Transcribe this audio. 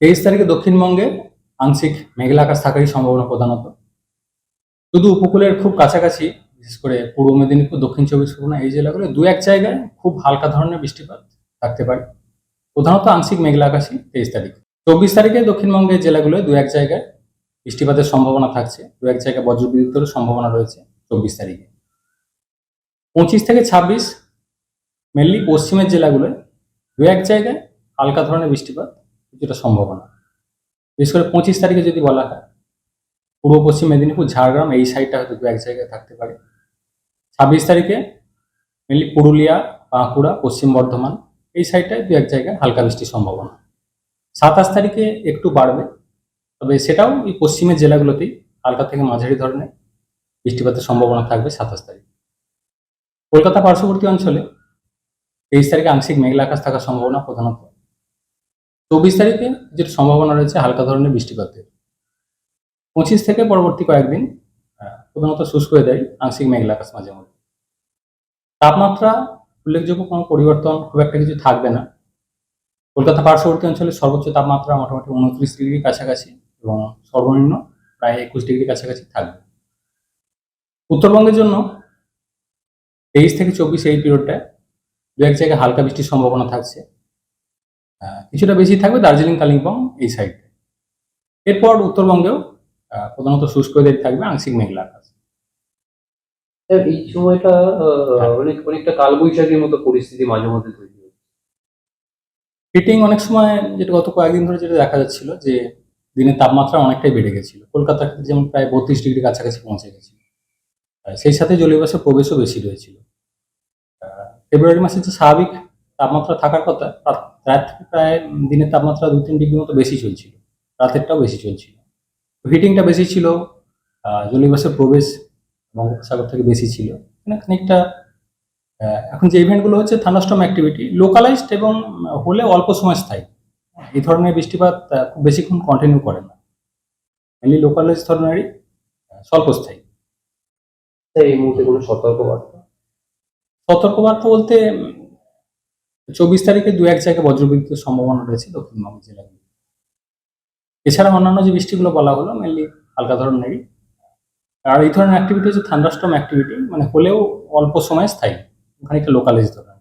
তেইশ তারিখে দক্ষিণবঙ্গে আংশিক মেঘলা আকাশ থাকারই সম্ভাবনা প্রধানত। শুধু উপকূলের খুব কাছাকাছি, বিশেষ করে পূর্ব মেদিনীপুর, দক্ষিণ চব্বিশ পরগনা এই জেলাগুলো দু এক জায়গায় খুব হালকা ধরনের বৃষ্টিপাত থাকতে পারে। প্রধানত আংশিক মেঘলা আকাশই তেইশ তারিখ। চব্বিশ তারিখে দক্ষিণবঙ্গের জেলাগুলোয় দু এক জায়গায় বৃষ্টিপাতের সম্ভাবনা থাকছে। দু এক জায়গায় বজ্রবিদ্যুতেরও সম্ভাবনা রয়েছে চব্বিশ তারিখে। পঁচিশ থেকে ছাব্বিশ মেনলি পশ্চিমের জেলাগুলোয় দু এক জায়গায় হালকা ধরনের বৃষ্টিপাত কিছুটা সম্ভাবনা বিশেষ করে পঁচিশ তারিখে যদি বলা হয়, পূর্ব পশ্চিম মেদিনীপুর, ঝাড়গ্রাম, এই সাইডটা হয়তো দু এক জায়গায় থাকতে পারে। ছাব্বিশ তারিখে মেনলি পুরুলিয়া, বাঁকুড়া, পশ্চিম বর্ধমান, এই সাইডটায় দু এক জায়গায় হালকা বৃষ্টির সম্ভাবনা। সাতাশ তারিখে একটু বাড়বে, তবে সেটাও এই পশ্চিমের জেলাগুলোতেই, হালকা থেকে মাঝারি ধরনের বৃষ্টিপাতের সম্ভাবনা থাকবে সাতাশ তারিখ। কলকাতা পার্শ্ববর্তী অঞ্চলে তেইশ তারিখে আংশিক মেঘলা আকাশ থাকার সম্ভাবনা প্রধানত চব্বিশ তারিখে যেটা সম্ভাবনা রয়েছে, হালকা ধরনের বৃষ্টিপাতের পঁচিশ থেকে পরবর্তী কয়েকদিন প্রধানত শুষ্ক দেয় আংশিক মেঘলা আকাশ মাঝে মধ্যে। তাপমাত্রা উল্লেখযোগ্য কোনো পরিবর্তন খুব একটা কিছু থাকবে না। কলকাতা পার্শ্ববর্তী অঞ্চলে সর্বোচ্চ তাপমাত্রা মোটামুটি উনত্রিশ ডিগ্রি কাছাকাছি এবং সর্বনিম্ন প্রায় একুশ ডিগ্রি কাছাকাছি থাকবে। উত্তরবঙ্গের জন্য তেইশ থেকে চব্বিশ এই পিরিয়ডটায় দু এক জায়গায় হালকা বৃষ্টির সম্ভাবনা থাকছে। কিছুটা বেশি থাকবে দার্জিলিং কালিম্পং এই সাইডে এরপর উত্তরবঙ্গেও প্রধানত শুষ্ক ওয়েদার থাকবে আংশিক মেঘলা আকাশ। এই সময়টা হ্যাঁ। অনেক অনেকটা কালবৈশাখীর মতো পরিস্থিতি মাঝে মধ্যে তৈরি হচ্ছে। হিটিং অনেক সময় যেটা গত কয়েকদিন ধরে যেটা দেখা যাচ্ছিল যে দিনের তাপমাত্রা অনেকটাই বেড়ে গেছিল। কলকাতা যেমন প্রায় বত্রিশ ডিগ্রি কাছাকাছি পৌঁছে গেছিল। সেই সাথে জলীয়বাষ্পের প্রবেশও বেশি রয়েছিল। ফেব্রুয়ারি মাসে যে স্বাভাবিক তাপমাত্রা থাকার কথা থেকে প্রায় দিনের তাপমাত্রা দু তিন ডিগ্রি মতো বেশি চলছিল রাতেরটাও বেশি চলছিল। হিটিংটা বেশি ছিল আহ, জলীয়বাষ্পের প্রবেশ বঙ্গোপসাগর থেকে বেশি ছিল। খানিকটা এখন যে ইভেন্টগুলো হচ্ছে থান্ডারস্টর্ম অ্যাক্টিভিটি লোকালাইজড এবং হলে অল্প সময় স্থায়ী। এই ধরনের বৃষ্টিপাত খুব বেশিক্ষণ কন্টিনিউ করে না। মেনলি লোকালাইজ ধরনেরই স্বল্পস্থায়ী এই মুহূর্তে কোনো সতর্ক বার্তা সতর্কবার্তা বলতে চব্বিশ তারিখে দু এক জায়গায় বজ্রবিদ্যুতের সম্ভাবনা রয়েছে দক্ষিণবঙ্গ জেলায় এছাড়া অন্যান্য যে বৃষ্টিগুলো বলা হলো মেনলি হালকা ধরনেরই, আর এই ধরনের অ্যাক্টিভিটি হচ্ছে থান্ডারস্টম অ্যাক্টিভিটি মানে হলেও অল্প সময় স্থায়ী, ওখানে খানিকটা লোকালাইজ ধরনের